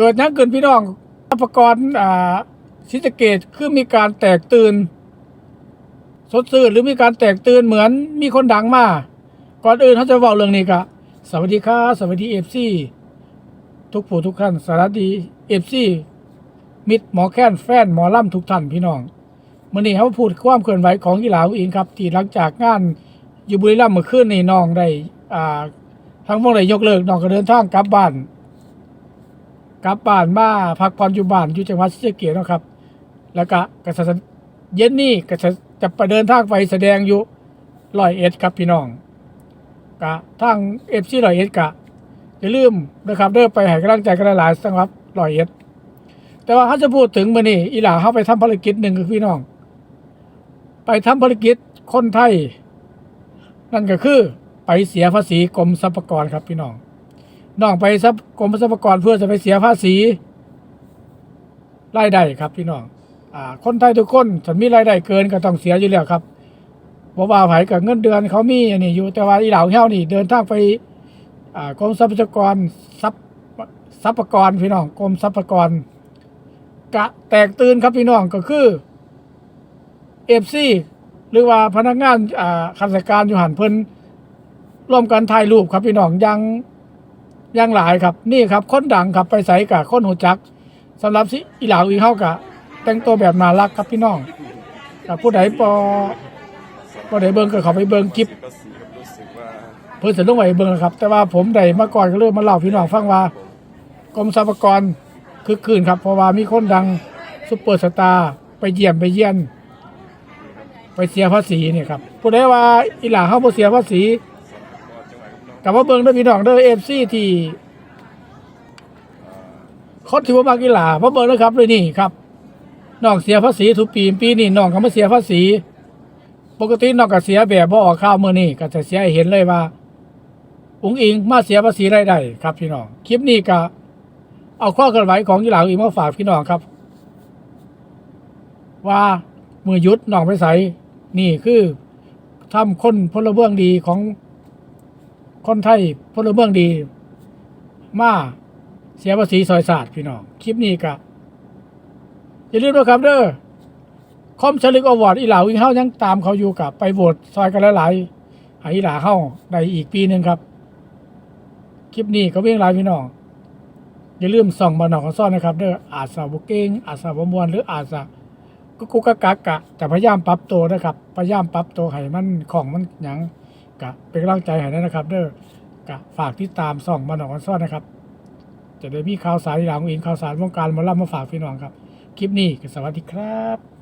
เกิดหยังเกินพี่น้องอุปกรณ์อ่าศรีสะเกตคือมีการแตกตื่น สดชื่นหรือมีการแตกตื่นเหมือนมีคนดังมาก่อนอื่นเขาจะเว้าเรื่องนี้กะสวัสดีครับสวัสดีเอฟซีทุกผู้ทุกท่านสวัสดีเอฟซีมิตรหมอแค้นแฟนหมอล่ำทุกท่านพี่น้องมื่อนี้เขาพูดความเคลื่อนไหวของกีฬาอิงครับ ที่หลังจากงานอยู่บุรีรัมย์เมื่อคืนนี่น้องได้อ่าทั้งพวกได้ยกเลิกน้องก็เดินทางกลับบ้าน กลับบ้านมาพักผ่อนอยู่บ้านอยู่จังหวัดศรีสะเกษนาะครับ แล้วก็กษัตริย์เย็นนี้ก็จะจะไปเดินทางไปแสดงอยู่ร้อยเอ็ดครับพี่น้องกะทางเอฟซีร้อยเอ็ดกะอย่าลืมนะครับเด้อไปให้กำลังใจกันหลายๆสำหรับร้อยเอ็ดแต่ว่าเขาจะพูดถึงมื้อนี้อีหล่าเขาไปทำภารกิจหนึ่งคือพี่น้อง ไปทำภารกิจคนไทย นั่นก็คือไปเสียภาษีกรมสรรพากรครับพี่น้อง น้องไปซับกรมสรรพากรเพื่อจะไปเสียภาษีรายได้ครับพี่น้องอ่าคนไทยทุกคนถ้ามีรายได้เกินก็ต้องเสียอยู่แล้วครับบ่ว่าไผกับเงินเดือนเขามีอันนี้อยู่แต่ว่าอีเหล่าเฮานี่เดินทางไปอ่ากรมทรัพยากรทรัพทรัพยากรพี่น้องกรมทรัพยากรกะแตกตื่นครับพี่น้องก็คือเอฟซีหรือว่าพนักงานอ่าข้าราชการอยู่หันเพิ่นร่วมกันถ่ายรูปครับพี่น้องยัง ยังหลายครับนี่ครับคนดังครับไปใส่กับคนหูจักสำหรับสิอีหล่าอีเฮากะแต่งตัวแบบน่ารักครับพี่น้องกับผู้ใดปอบ่ได้เบิ่งก็เขาไปเบิ่งคลิปก็สีครับรู้สึกว่าเพิ่นสิลงไว้เบิ่งนะครับ แต่ว่าผมได้มาก่อนก็เลยมมาเล่าพี่น้องฟังว่ากรมสรรพากรคือคืนครับเพราะว่ามีคนดังซุปเปอร์สตาร์ไปเยี่ยมไปเยี่ยน ไปเสียภาษีเนี่ยครับผู้ใดว่าอีหล่าเฮาบ่เสียภาษี กลับมาเบิ่งเด้อพี่น้องเด้อ FC ที่คนที่บ่ามักอีหล่ามาเบิ่งนะครับเลยนี่ครับน้องเสียภาษีทุกปีปีนี้น้องก็มาเสียภาษี ปกติน้องก็เสียแบบบ่ออกข้าวมื้อนี้ก็จะเสียให้เห็นเลยว่าอุงอิงมาเสียภาษีรายได้ครับพี่น้องคลิปนี้ก็เอาข้อเคลื่อนไหวของยีหลาอุงอิงมาฝากพี่น้องครับ ว่ามือยุดน้องไปใสนี่คือทำคนพลเมืองดีของ คนไทยพลเมืองดี มาเสียภาษีซอยศาสตร์พี่น้อง คลิปนี้ก็อย่าลืมนะครับเด้อคอมชลึกอวอร์ดอีหลาวิ่งเฮายังตามเขาอยู่กับไปโหวตซอยกันหลายๆให้อีหลาเฮาได้อีกปีหนึ่งครับ คลิปนี้ก็เวียงหลายพี่น้อง อย่าลืมส่องบานนอกกันซ่อนนะครับเด้ออาสาวเก่งอาสาวมวนหรืออาจจะกุกกุกกักกักกะจะพยายามปรับตัวนะครับ พยายามปรับตัวให้มันของมันหยัง กะเป็นกำลังใจให้นะครับ เด้อกะฝากติดตามส่องบานนอกกันซ่อนนะครับ จะได้มีข่าวสารหลังอินข่าวสารวงการมาล่ำมาฝากพี่น้องครับ คลิปนี้ก็สวัสดีครับ